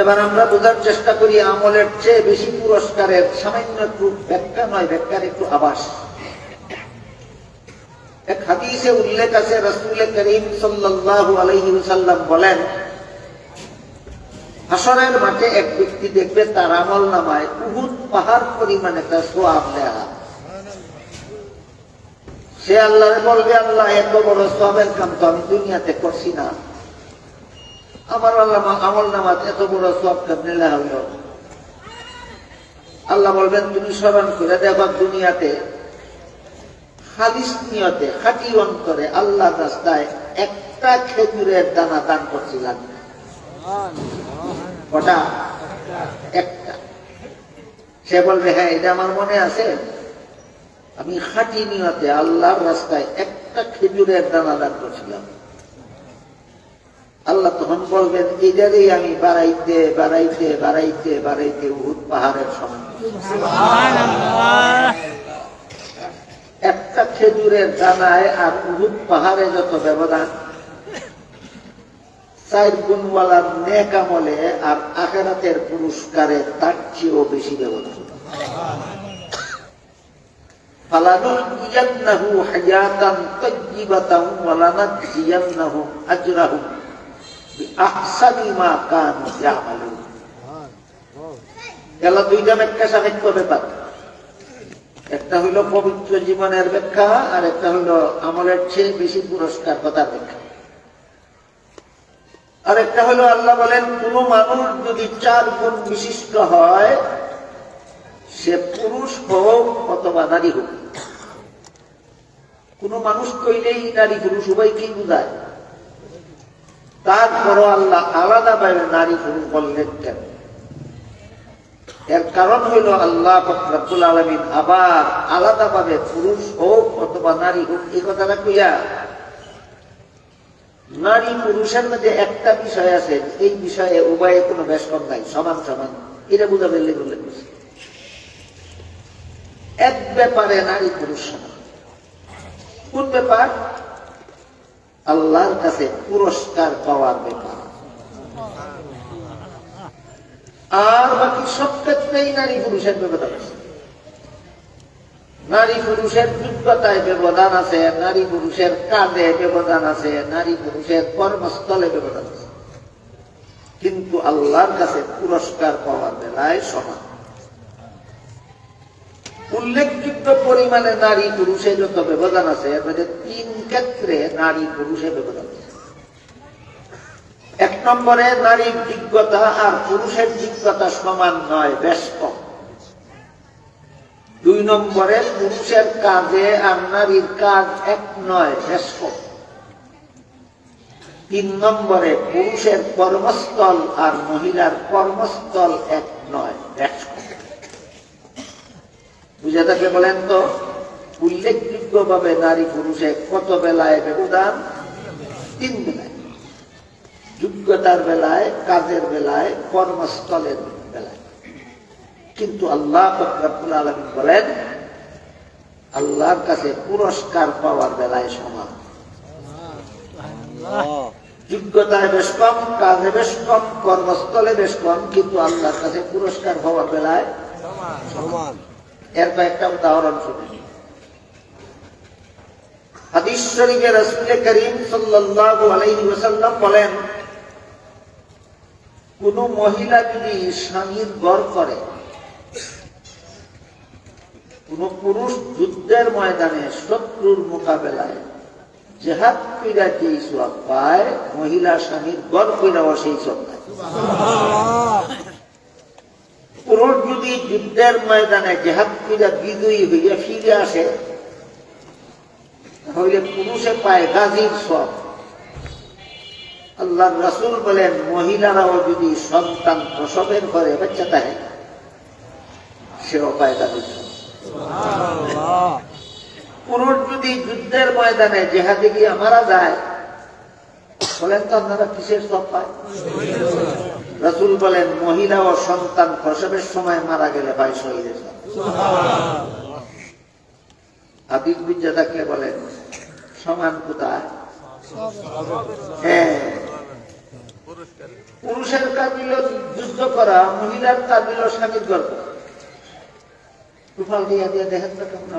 এবার আমরা বোঝার চেষ্টা করি আমলের চেয়ে বেশি পুরস্কারের সামান্য একটু ব্যাখ্যা নয়, ব্যাখ্যার একটু আবাস এক হাদিসে উল্লেখ আছে, রসুল করিম সাল্লাল্লাহু আলাইহি ওয়াসাল্লাম বলেন হাসরের মাঠে এক ব্যক্তি দেখবে তার আমল নামায় উহুদ পাহাড় পরিমাণ একটা সোয়াব দেয়া সে আল্লাহরে বলবে, আল্লাহ, এত বড় সোয়াবের কাম তো আমি দুনিয়াতে করছি না। আমার আল্লাহ আমল নামাজ এত বড় সব কেমনে হইল আল্লাহ বলবেন, তুমি স্মরণ করে দেখো দুনিয়াতে হাদিস নিয়তে খাটি অন্তরে আল্লাহ রাস্তায় একটা খেজুরের দানা দান করছিলাম ওটা একটা। সে বলবে হ্যাঁ এটা আমার মনে আছে। আমি খাটি নিয়তে আল্লাহর রাস্তায় একটা খেজুরের দানা দান করছিলাম। আল্লাহ তখন বলবেন এই আমি বাড়াইতে বাড়াইতে বাড়াইতে বাড়াইতে উহুদ পাহাড়ের সমান একটা খেজুরের দানায় আর উহুদ পাহাড়ে যত ব্যবধান চার গুণওয়ালার নেক আমলে আর আখেরাতের পুরস্কারে তার চেয়েও বেশি ব্যবধান। ফালানুইয়ান্নাহু হায়াতান তাইয়্যিবাতান ওয়া লানাজিয়ান্নাহুম আজরাহুম। একটা পবিত্র জীবনের ব্যাখ্যা, আর একটা আমলের চেয়ে বেশি পুরস্কার ব্যাখ্যা। আর একটা হইল আল্লাহ বলেন, কোন মানুষ যদি চার গুণ বিশিষ্ট হয়, সে পুরুষ হোক অথবা নারী হোক। কোন মানুষ কইলেই নারী পুরুষ, উভয়কেই বুঝায়। তারপরও আল্লাহ আলাদা ভাবে নারী পুরুষ বললেন কেন এর কারণ হইল আল্লাহ ফকরাবুল আলমিন আবার আলাদা ভাবে পুরুষ হোক অথবা নারী হোক, এই কথাটা কইয়া নারী পুরুষের মধ্যে একটা বিষয় আছে, এই বিষয়ে উভয়ে কোনো বেশকম নাই, সমান সমান। এটা বুঝাবে লেগুলে এক ব্যাপারে নারী পুরুষ সমান। কোন ব্যাপার? আল্লাহর কাছে পুরস্কার পাওয়ার ব্যাপার। আর বাকি সব ক্ষেত্রেই নারী পুরুষের ব্যবধান আছে। নারী পুরুষের যোগ্যতায় ব্যবধান আছে, নারী পুরুষের কাঁধে ব্যবধান আছে, নারী পুরুষের কর্মস্থলে ব্যবধান আছে। কিন্তু আল্লাহর কাছে পুরস্কার পাওয়ার বেলায় সমান। উল্লেখযোগ্য পরিমাণে নারী পুরুষের যত ব্যবধান আছে, এর মধ্যে তিন ক্ষেত্রে নারী পুরুষের ব্যবধান এক নম্বরে, নারীর যোগ্যতা আর পুরুষের যোগ্যতা সমান নয়, বেশ কম। দুই নম্বরে, পুরুষের কাজে আর নারীর কাজ এক নয়, বেশ কম। তিন নম্বরে, পুরুষের কর্মস্থল আর মহিলার কর্মস্থল এক নয়, বেশ বুঝে থাকে বলেন তো উল্লেখযোগ্য ভাবে নারী পুরুষে কত বেলায় ব্যবধান? তিন বেলায়। যোগ্যতার বেলায়, কাজের বেলায়, কর্মস্থলের বেলায়। কিন্তু আল্লাহ ফকরাবুল আলমী বলেন, আল্লাহর কাছে পুরস্কার পাওয়ার বেলায় সমান। যোগ্যতায় বেশ কম, কাজে বেশ কম, কর্মস্থলে বেশ কম, কিন্তু আল্লাহর কাছে পুরস্কার পাওয়ার বেলায় সমান। এর কয়েকটা উদাহরণ শুনে। হাদিস শরীফে করিম সাল্লাল্লাহু বলেন, কোন মহিলা যদি স্বামীর ঘর করে, কোন পুরুষ যুদ্ধের ময়দানে শত্রুর মোকাবেলায় জেহাদ কইরা যেই সব পায়, মহিলা স্বামীর ঘর কইরাও সেই সব পায়। পুরুষ যদি যুদ্ধের ময়দানে জেহাদ কইরা বিজয়ী হইয়া ফিরে আসে তাহলে পুরুষে পায় গাজীর সব। আল্লাহ রাসুল বলেন মহিলারাও যদি সন্তান প্রসবের ঘরে বাচ্চা থাকে সেও পায় গাজীর পুরুষ যদি যুদ্ধের ময়দানে জেহাদে গিয়ে মারা যায় বলেন তো আপনারা কিসের সব পায়? রাসুল বলেন মহিলা ও সন্তান প্রসবের সময় মারা গেলে ভাই শহীদের আবিদ বিদ্যা থাকলে বলেন? সমান কোথায় হ্যাঁ। পুরুষের কাজ হলো যুদ্ধ করা মহিলার কাজ হলো স্বামীর গর্ব তুফাল দিয়া দিয়ে দেখেন তো কেমন।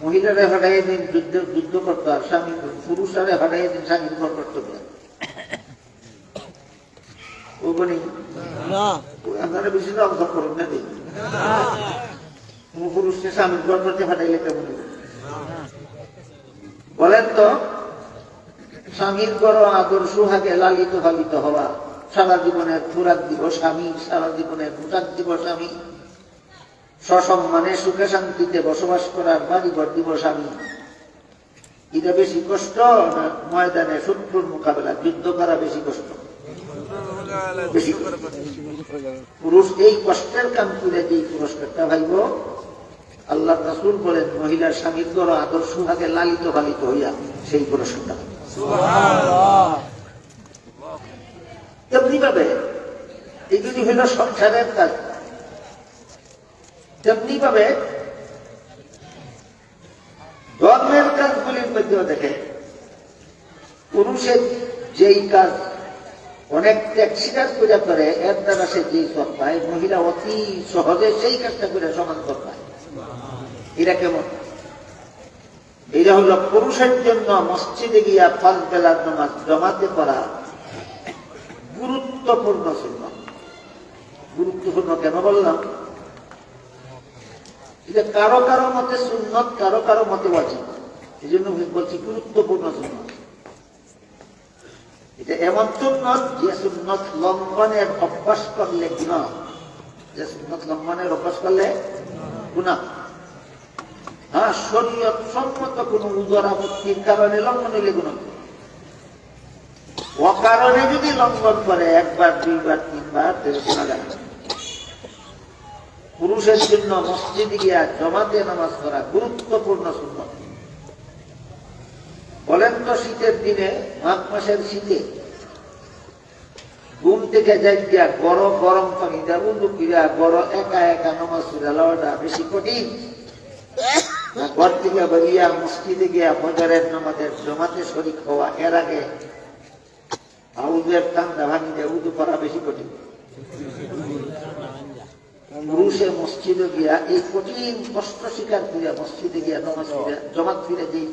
মহিলারে হটাই দিন যুদ্ধ যুদ্ধ করতো আর স্বামী পুরুষারে হটাই দিন স্বামীর করতো ও না। আপনারা বেশি অংশ করুন না পুরুষকে স্বামীর ঘর করতে ফাটাইলে কেমন বলেন তো স্বামীর গড় আদর সুহাগে লালিত পালিত হওয়া। সারা জীবনের খোরাক দিব স্বামী সারা জীবনের পোশাক দিব স্বামী। সসম্মানে সুখে শান্তিতে বসবাস করার বাড়ি ঘর দিব স্বামী। এটা বেশি কষ্ট না ময়দানে শত্রুর মোকাবেলা? যুদ্ধ করা বেশি কষ্ট। পুরুষ এই কষ্টের কাম করে যে পুরস্কারটা ভাইব আল্লাহ রাসুল বলেন, মহিলার স্বামীর গড় আদর সুহাগে লালিত পালিত হইয়া সেই পুরস্কারটা। তেমনি ভাবে এগুলি হইল সংসারের কাজ তেমনি ধর্মের কাজগুলির মধ্যেও দেখে পুরুষের যেই কাজ অনেক ত্যাগ স্বীকার করে করে এর দ্বারা সে যেই সব পায়, মহিলা অতি সহজে সেই কাজটা করে সমান কর পায়। এরা কেমন? এটা হলো পুরুষের জন্য মসজিদে গিয়া পাঁচ বেলার নামাজ জমাতে করা গুরুত্বপূর্ণ শূন্য গুরুত্বপূর্ণ কেন বললাম? এটা কারও কারও মতে সুন্নত, কারও কারও মতে অচিত এই জন্য বলছি গুরুত্বপূর্ণ সুন্নত। এটা এমন সুন্নত যে সুন্নত লঙ্ঘনের অভ্যাস করলে গুণা যে সুন্নত লঙ্ঘনের অভ্যাস করলে গুণা হ্যাঁ শরীয়ত সম্মত কোন উদর আপত্তির কারণে লঙ্ঘন হইলে গুণ অকারণে যদি লঙ্ঘন করে, একবার, দুইবার, তিনবার তাহলে শোনা যায় পুরুষের জন্য মসজিদে গিয়া জমাতে নামাজ করা গুরুত্বপূর্ণ সুন্নত। বলেন তো শীতের দিনে, মাঘ মাসের শীতে। ঘুম থেকে যাই গিয়া গরম গরম পানি দেব লুকিরা গরম একা একা নামাজ বেশি কঠিন। ঘর থেকে বেরিয়া মসজিদে গিয়া ফজরের নামাজের জমাতে শরিক হওয়া, এর আগে আউজের ঠান্ডা ভাঙিতে উদু করা বেশি কঠিন। পুরুষে মসজিদে গিয়া এই কঠিন কষ্ট স্বীকার করিয়া মসজিদে গিয়া নামাজ জমাত ফিরে যেই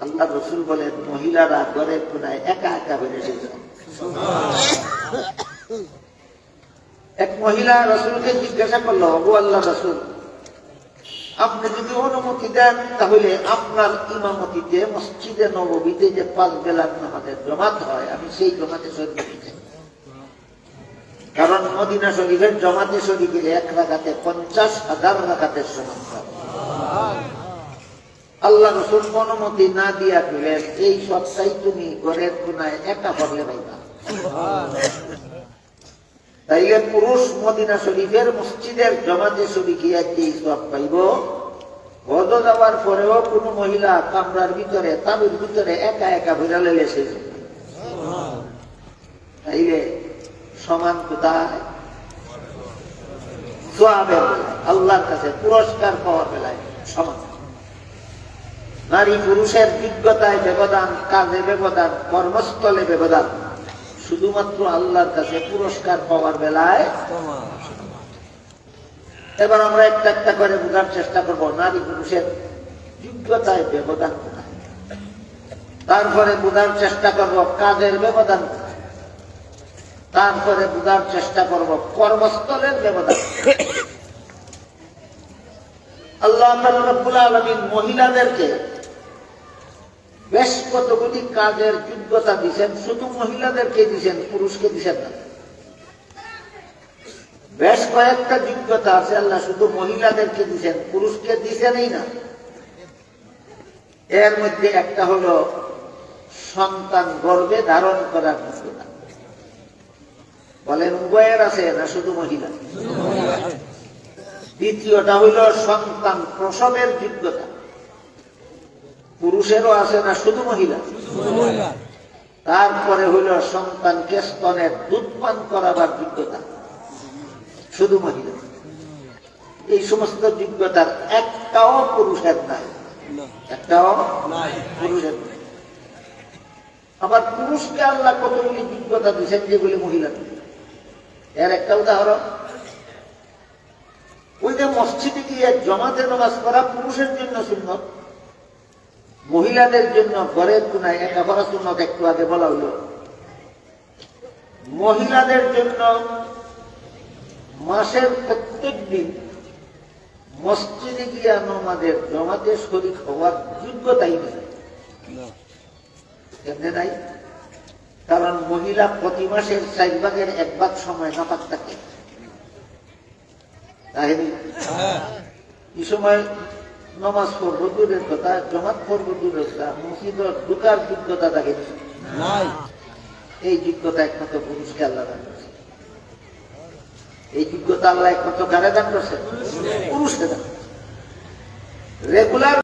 আল্লাহ রসুল বলেন, মহিলারা ঘরের কোনায় একা একা বেড়ে সেই এক মহিলা রসুলকে জিজ্ঞাসা করল, অবু আল্লাহ রসুল, আপনি যদি অনুমতি দেন, তাহলে আপনার ইমামতিতে মসজিদে নবমীতে যে পাঁচ বেলার নামাজের জমাত হয়, আমি সেই জমাতে শরীর দিতে কারণ মদিনা শরীফের জমাতে শরীফের এক রাখাতে পঞ্চাশ হাজার রাখাতের সমান হয়। আল্লাহ রসুল অনুমতি না দিয়া দিলেন, এই সবটাই তুমি ঘরের কোনায় একা পড়লে পাইবা। তাইলে পুরুষ মদিনা শরীফের মসজিদের জমাতে শরীফ যে সব পাইব? হজ যাওয়ার পরেও কোনো মহিলা কামরার ভিতরে, তাবির ভিতরে একা একা ভিড়া লেলে সে। তাইলে সমান কোথায়? আল্লাহর কাছে পুরস্কার পাওয়ার বেলায় সমান। নারী পুরুষের যোগ্যতায় ব্যবধান, কাজে ব্যবধান, কর্মস্থলে ব্যবধান। শুধুমাত্র আল্লাহর কাছে পুরস্কার পাওয়ার বেলায়। এবার আমরা একটা একটা করে বোঝার চেষ্টা করব, নারী পুরুষের যোগ্যতায় ব্যবধান তারপরে বোঝার চেষ্টা করব, কাজের ব্যবধান তারপরে বোঝার চেষ্টা করব, কর্মস্থলের ব্যবধান আল্লাহ রব্বুল আলমিন মহিলাদেরকে বেশ কতগুলি কাজের যোগ্যতা দিচ্ছেন শুধু মহিলাদেরকে দিচ্ছেন পুরুষকে দিচ্ছেন না। বেশ কয়েকটা যোগ্যতা আছে, আল্লাহ শুধু মহিলাদেরকে দিচ্ছেন পুরুষকে দিচ্ছেনই না। এর মধ্যে একটা হলো সন্তান গর্ভে ধারণ করার যোগ্যতা। বলেন, উভয়ের আছে না শুধু মহিলা? দ্বিতীয়টা হইল সন্তান প্রসবের যোগ্যতা। পুরুষেরও আছে না শুধু মহিলা? তারপরে হইল সন্তানকে স্তনের দুধ পান করাবার যোগ্যতা। শুধু মহিলা। এই সমস্ত যোগ্যতার একটাও পুরুষের নাই। একটাও পুরুষের নাই। আবার পুরুষকে আল্লাহ কতগুলি যোগ্যতা দিচ্ছেন যেগুলি মহিলা এর একটা উদাহরণ। ওই যে মসজিদে গিয়ে জমাতে নামাজ করা পুরুষের জন্য সুন্নত। মহিলাদের জন্য ঘরের কোনায় একা করা সুন্নত একটু আগে বলা হলো। মহিলাদের জন্য মাসের প্রত্যেক দিন মসজিদে গিয়া নমাদের জমাতে শরিক হওয়ার যোগ্যতাই নেই। কেমনে নাই? কারণ মহিলা প্রতি মাসের চার ভাগের এক ভাগ সময় নাপাক থাকে। তাহলে এই সময় নমাজ পড়ব দূরের কথা জমাত পড়ব দূরের কথা মসজিদ ঢুকার যোগ্যতা থাকে নাই। এই যোগ্যতা একমাত্র পুরুষকে আল্লাহ দান করছে। এই যোগ্যতা আল্লাহ একমাত্র কারে দান করছে? পুরুষকে দান রেগুলার